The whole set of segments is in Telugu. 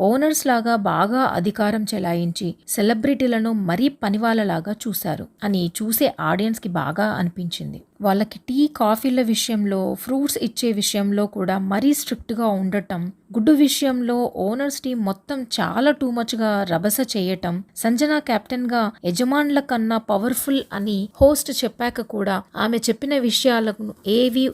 ఓనర్స్ లాగా బాగా అధికారం చెలాయించి సెలబ్రిటీలను మరీ పనివాళ్ళలాగా చూశారు. అని చూసే ఆడియన్స్కి బాగా అనిపించింది. వాళ్ళకి టీ కాఫీల విషయంలో ఫ్రూట్స్ ఇచ్చే విషయంలో కూడా మరీ స్ట్రిక్ట్గా ఉండటం గుడ్డు విషయంలో ఓనర్స్ టీం మొత్తం చాలా టూ మచ్గా రభస చేయటం సంజన కెప్టెన్గా యజమానుల కన్నా పవర్ఫుల్ అని హోస్ట్ చెప్పాక కూడా ఆమె చెప్పిన విషయాలను ఏవి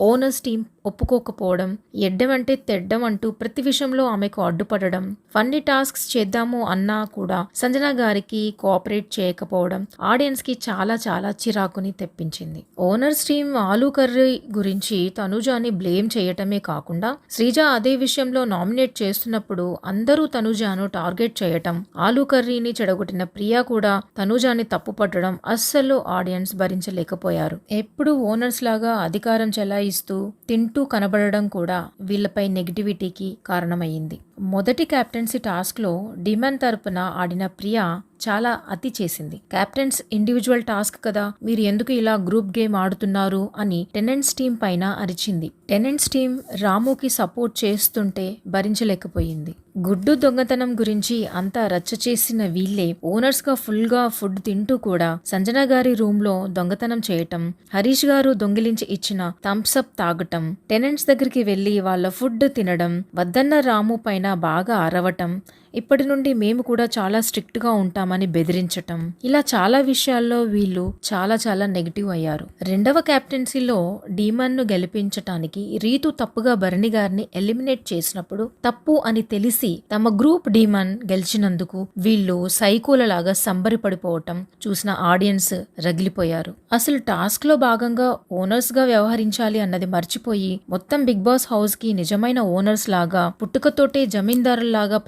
ఓనర్స్ టీం ఒప్పుకోకపోవడం ఎడ్డమంటే తెడ్డం అంటూ ప్రతి విషయంలో ఆమెకు అడ్డుపడడం ఫన్నీ టాస్క్స్ చేద్దాము అన్నా కూడా సంజన గారికి కోఆపరేట్ చేయకపోవడం ఆడియన్స్కి చాలా చాలా చిరాకుని తెప్పించింది. ఓనర్స్ టీం ఆలూ కర్రీ గురించి తనుజాని బ్లేమ్ చేయటమే కాకుండా శ్రీజ అదే విషయంలో నామినేట్ చేస్తున్నప్పుడు అందరూ తనుజాను టార్గెట్ చేయటం ఆలూ కర్రీని చెడగొట్టిన ప్రియా కూడా తనుజాని తప్పుపట్టడం అస్సలు ఆడియన్స్ భరించలేకపోయారు. ఎప్పుడు ఓనర్స్ లాగా అధికారం చెలాయిస్తూ తింటూ కనబడడం కూడా వీళ్ళపై నెగిటివిటీకి కారణమయ్యింది. మొదటి కెప్టెన్సీ టాస్క్లో డిమాండ్ తరపున ఆడిన ప్రియా చాలా అతి చేసింది. కెప్టెన్స్ ఇండివిజువల్ టాస్క్ కదా మీరు ఎందుకు ఇలా గ్రూప్ గేమ్ ఆడుతున్నారు? అని టెనెంట్స్ టీం పైన అరిచింది. టెనెంట్స్ టీం రాముకి సపోర్ట్ చేస్తుంటే భరించలేకపోయింది. గుడ్డు దొంగతనం గురించి అంతా రచ్చ చేసిన వీళ్ళే ఓనర్స్గా ఫుల్గా ఫుడ్ తింటూ కూడా సంజన గారి రూమ్లో దొంగతనం చేయటం హరీష్ గారు దొంగిలించి ఇచ్చిన థమ్స్అప్ తాగటం టెనెంట్స్ దగ్గరికి వెళ్ళి వాళ్ళ ఫుడ్ తినడం వద్దన్న రాము పైన బాగా అరవటం ఇప్పటి నుండి మేము కూడా చాలా స్ట్రిక్ట్గా ఉంటామని బెదిరించటం. ఇలా చాలా విషయాల్లో వీళ్ళు చాలా చాలా నెగిటివ్ అయ్యారు. రెండవ కెప్టెన్సీలో డీమన్ను గెలిపించటానికి రీతు తప్పుగా భరణి గారిని ఎలిమినేట్ చేసినప్పుడు తప్పు అని తెలిసి తమ గ్రూప్ డీమన్ గెలిచినందుకు వీళ్ళు సైకోల లాగా సంబరిపడిపోవటం చూసిన ఆడియన్స్ రగిలిపోయారు. అసలు టాస్క్లో భాగంగా ఓనర్స్గా వ్యవహరించాలి అన్నది మర్చిపోయి మొత్తం బిగ్ బాస్ హౌస్కి నిజమైన ఓనర్స్ లాగా పుట్టుకతోటే జమీందారుల్లాగా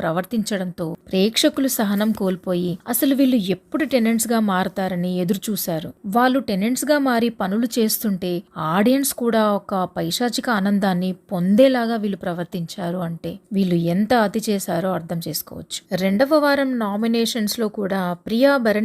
ప్రవర్తించడంతో ప్రేక్షకులు సహనం కోల్పోయి అసలు వీళ్ళు ఎప్పుడు టెనెంట్స్గా మారతారని ఎదురుచూశారు. వాళ్ళు టెనెంట్స్గా మారి పనులు చేస్తుంటే ఆడియన్స్ కూడా ఒక పైశాచిక ఆనందాన్ని పొందేలాగా వీళ్ళు ప్రవర్తించారు అంటే వీళ్ళు ఎంత అతి చేశారో అర్థం చేసుకోవచ్చు. రెండవ వారం నామినేషన్స్లో కూడా ప్రియా భరణి